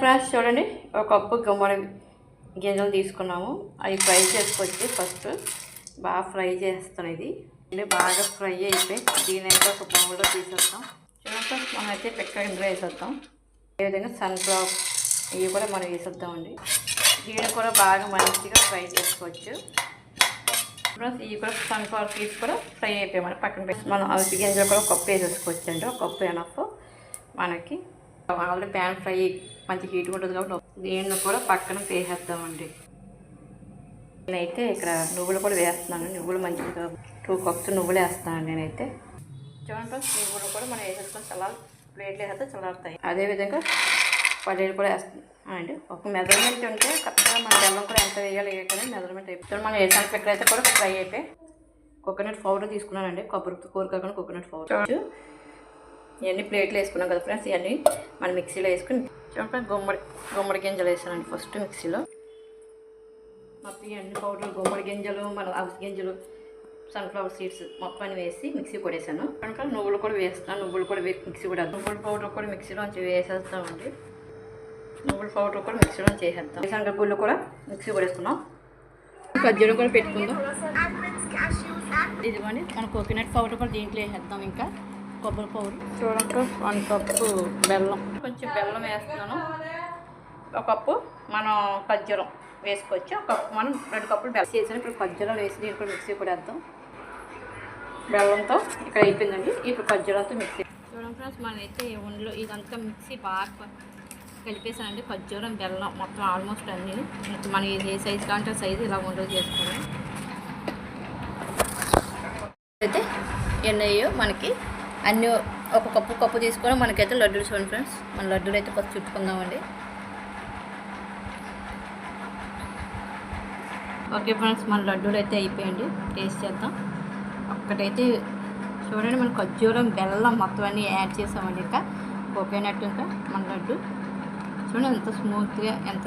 Friends చూడండి. ఒక cup గుమ్మడి గింజలు తీసుకున్నాము. అవి ఫ్రై చేసుకొచ్చి ఫస్ట్ బాగా ఫ్రై చేస్తాను ఇది. బాగా ఫ్రై అయిపోయి దీని అయితే ఒక బౌల్లో తీసేస్తాం. చూడండి మనం అయితే పెక్క ఇందులో వేసేద్దాం అదేవిధంగా సన్ఫ్లవర్ ఇవి కూడా మనం వేసేద్దామండి. దీన్ని కూడా బాగా మంచిగా ఫ్రై చేసుకోవచ్చు. ప్లస్ ఇవి కూడా సన్ఫ్లవర్ సీడ్స్ కూడా ఫ్రై అయిపోయాయి మనం పక్కన పెట్టి. మనం అవి గింజలు కూడా ఒక కప్పు వేసేసుకోవచ్చు అండి ఒక కప్పు ఎనఫ్ మనకి. ఆల్రెడీ ప్యాన్ ఫ్రై మంచి హీట్ ఉంటుంది కాబట్టి దీన్ని కూడా పక్కన వేసేద్దామండి. నేనైతే ఇక్కడ నువ్వులు కూడా వేస్తున్నాను. నువ్వులు మంచిగా టూ కప్స్ నువ్వులు వేస్తున్నాను నేనైతే. చూడండి ఫ్రెండ్స్ నువ్వులు కూడా మనం వేసేసుకొని చల్లారి ప్లేట్లు వేస్తే చల్లారుతాయి. అదేవిధంగా పల్లీలు కూడా వేస్తున్నాం అండి. ఒక మెజర్మెంట్ ఉంటే కరెక్ట్గా మన బెల్లం కూడా ఎంత వేయాలి ఏంటనే మెజర్మెంట్ అయిపోతుంది. మనం వేసాను పిక్కలు అయితే కూడా ఫ్రై అయిపోయి కోకోనట్ పౌడర్ తీసుకున్నానండి. కొబ్బరి కూర కాకుండా కోకోనట్ పౌడర్. ఇవన్నీ ప్లేట్లు వేసుకున్నాం కదా ఫ్రెండ్స్ ఇవన్నీ మనం మిక్సీలో వేసుకుని చూడండి గుమ్మడి గుమ్మడి గింజలు వేసానండి ఫస్ట్ మిక్సీలో. మొత్తం ఇవన్నీ పౌడర్ గుమ్మడి గింజలు మన అవిసి గింజలు సన్ఫ్లవర్ సీడ్స్ మొత్తం వేసి మిక్సీ కొడేసాను కనుక నువ్వులు కూడా వేస్తాను నువ్వులు కూడా మిక్సీ కూడా నువ్వుల పౌడర్ కూడా మిక్సీలోంచి వేసేస్తామండి. నువ్వుల పౌడర్ కూడా మిక్సీలో చేసేద్దాం వేసాను గుళ్ళు కూడా మిక్సీ కొడేసుకున్నాం ఖర్జూరం కూడా పెట్టుకుందాం. ఇదిగోండి మన కోకోనట్ పౌడర్ కూడా దీంట్లో వేసేద్దాం ఇంకా. కొబ్బరి పౌడర్. చూడండి వన్ కప్పు బెల్లం. కొంచెం బెల్లం వేస్తున్నాను. ఒక కప్పు మనం ఖర్జూరం వేసుకోవచ్చు. ఒక కప్పు మనం రెండు కప్పులు బెల్లం. చేసాను ఇప్పుడు ఖర్జూరం వేసి దీని కూడా మిక్సీ కూడా వేద్దాం. బెల్లంతో ఇక్కడ అయిపోయిందండి. ఇప్పుడు ఖర్జూరంతో మిక్సీ. చూడండి ఫ్రెండ్స్ మనమైతే ఒంట్లో ఇదంతా మిక్సీ బాగా కలిపేసానండి. ఖర్జూరం బెల్లం మొత్తం ఆల్మోస్ట్ అన్నీ. మనం ఏ సైజు ఆ సైజు ఇలా ఉండదు చేసుకోవాలి. అయితే ఎన్నయ్యో మనకి అన్ని ఒక కప్పు కప్పు తీసుకొని మనకైతే లడ్డూలు చూడండి ఫ్రెండ్స్. మన లడ్డూలు అయితే కొత్త చుట్టుకుందామండి. ఓకే ఫ్రెండ్స్ మన లడ్డూలు అయితే అయిపోయండి టేస్ట్ చేద్దాం. ఒక్కటైతే చూడండి మన ఖర్జూరం బెల్లం మొత్తం అన్నీ యాడ్ చేసామండి ఇంకా. కోకోనట్ ఇంకా మన లడ్డు. చూడండి ఎంత స్మూత్గా ఎంత